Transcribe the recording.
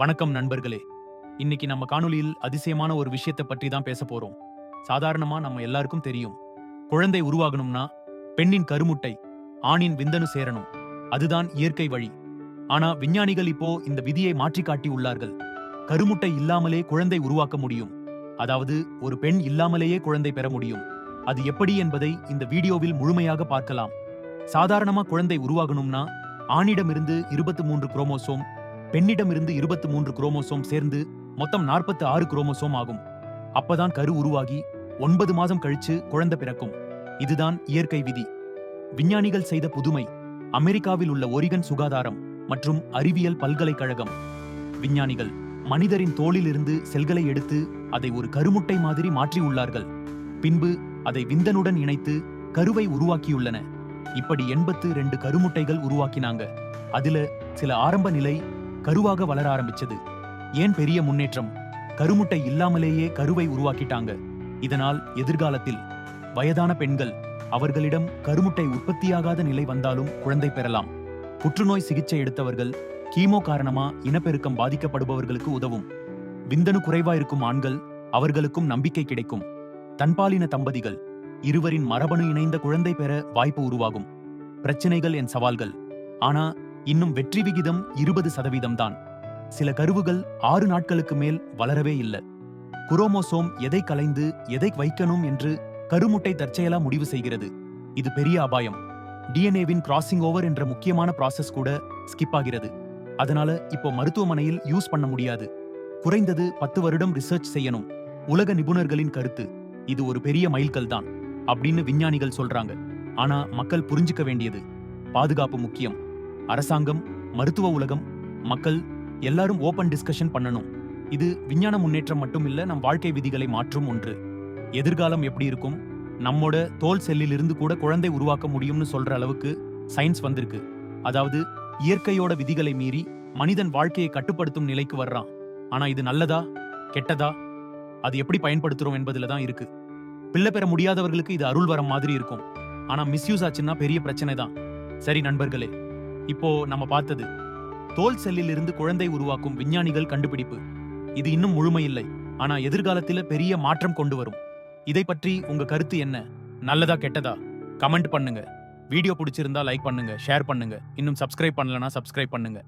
வணக்கம் நண்பர்களே. இன்னைக்கு நம்ம காணொலியில் அதிசயமான ஒரு விஷயத்தை பற்றி தான் பேச போறோம். சாதாரணமா நம்ம எல்லாருக்கும் தெரியும். குழந்தை உருவாகணும்னா பெண்ணின் கருமுட்டை ஆணின் விந்தனு சேரணும். அதுதான் இயற்கை வழி. ஆனா விஞ்ஞானிகள் இப்போ இந்த விதியை மாற்றி காட்டி உள்ளார்கள். கருமுட்டை இல்லாமலே குழந்தை உருவாக்க முடியும். அதாவது ஒரு பெண் இல்லாமலேயே குழந்தை பெற முடியும். அது எப்படி என்பதை இந்த வீடியோவில் முழுமையாக பார்க்கலாம். சாதாரணமா குழந்தை உருவாகணும்னா ஆணிடமிருந்து இருபத்து மூன்று குரோமோசோம் பெண்ணிடமிருந்து இருபத்து மூன்று குரோமோசோம் சேர்ந்து மொத்தம் நாற்பத்து ஆறு குரோமோசோம் ஆகும். அப்பதான் கரு உருவாகி ஒன்பது மாதம் கழிச்சு குழந்தை பிறக்கும். இதுதான் இயற்கை விதி. விஞ்ஞானிகள் செய்த புதுமை அமெரிக்காவில் உள்ள ஒரிகன் சுகாதாரம் மற்றும் அறிவியல் பல்கலைக்கழகம். விஞ்ஞானிகள் மனிதரின் தோளிலிருந்து செல்களை எடுத்து அதை ஒரு கருமுட்டை மாதிரி மாற்றியுள்ளார்கள் பின்பு அதை விந்தனுடன் இணைத்து கருவை உருவாக்கியுள்ளன. இப்படி எண்பத்து ரெண்டு கருமுட்டைகள் உருவாக்கினாங்க. அதுல சில ஆரம்ப நிலை கருவாக வளர ஆரம்பிச்சது. ஏன் பெரிய முன்னேற்றம்? கருமுட்டை இல்லாமலேயே கருவை உருவாக்கிட்டாங்க. இதனால் எதிர்காலத்தில் வயதான பெண்கள் அவர்களிடம் கருமுட்டை உற்பத்தியாகாத நிலை வந்தாலும் குழந்தை பெறலாம். புற்றுநோய் சிகிச்சை எடுத்தவர்கள் கீமோ காரணமா இனப்பெருக்கம் பாதிக்கப்படுபவர்களுக்கு உதவும். விந்தணு குறைவா இருக்கும் ஆண்கள் அவர்களுக்கும் நம்பிக்கை கிடைக்கும். தன்பாலின தம்பதிகள் இருவரின் மரபணு இணைந்த குழந்தை பெற வாய்ப்பு உருவாகும். பிரச்சனைகள் என் சவால்கள். ஆனா இன்னும் வெற்றி விகிதம் இருபது சதவீதம் தான் சில கருவுகள் ஆறு நாட்களுக்கு மேல் வளரவே இல்ல. குரோமோசோம் எதை கலைந்து எதை வைக்கணும் என்று கருமுட்டை தற்செயலா முடிவு செய்கிறது. இது பெரிய அபாயம். டிஎன்ஏவின் கிராசிங் ஓவர் என்ற முக்கியமான ப்ராசஸ் கூட ஸ்கிப் ஆகிறது. அதனால இப்போ மருத்துவமனையில் யூஸ் பண்ண முடியாது. குறைந்தது பத்து வருடம் ரிசர்ச் செய்யணும். உலக நிபுணர்களின் கருத்து இது ஒரு பெரிய மைல்கல் தான் அப்படின்னு விஞ்ஞானிகள் சொல்றாங்க. ஆனா மக்கள் புரிஞ்சுக்க வேண்டியது பாதுகாப்பு முக்கியம். அரசாங்கம் மருத்துவ உலகம் மக்கள் எல்லாரும் ஓபன் டிஸ்கஷன் பண்ணணும். இது விஞ்ஞான முன்னேற்றம் மட்டும் இல்ல நம் வாழ்க்கை விதிகளை மாற்றும் ஒன்று. எதிர்காலம் எப்படி இருக்கும்? நம்மோட தோல் செல்லிலிருந்து கூட குழந்தை உருவாக்க முடியும்னு சொல்ற அளவுக்கு சயின்ஸ் வந்திருக்கு. அதாவது இயற்கையோட விதிகளை மீறி மனிதன் வாழ்க்கையை கட்டுப்படுத்தும் நிலைக்கு வர்றான். ஆனா இது நல்லதா? கெட்டதா? அது எப்படி பயன்படுத்துறோம் என்பதுல தான் இருக்கு. பிள்ளை பெற முடியாதவர்களுக்கு இது அருள் வர மாதிரி இருக்கும். ஆனா மிஸ்யூஸ் ஆச்சுன்னா பெரிய பிரச்சனை தான். சரி நண்பர்களே இப்போ நம்ம பார்த்தது. தோல் செல்லில் இருந்து குழந்தை உருவாக்கும் விஞ்ஞானிகள் கண்டுபிடிப்பு. இது இன்னும் முழுமையில்லை. ஆனா எதிர்காலத்துல பெரிய மாற்றம் கொண்டு வரும். இதை பற்றி உங்க கருத்து என்ன? நல்லதா கெட்டதா? கமெண்ட் பண்ணுங்க. வீடியோ பிடிச்சிருந்தா லைக் பண்ணுங்க ஷேர் பண்ணுங்க. இன்னும் சப்ஸ்கிரைப் பண்ணலனா சப்ஸ்கிரைப் பண்ணுங்க.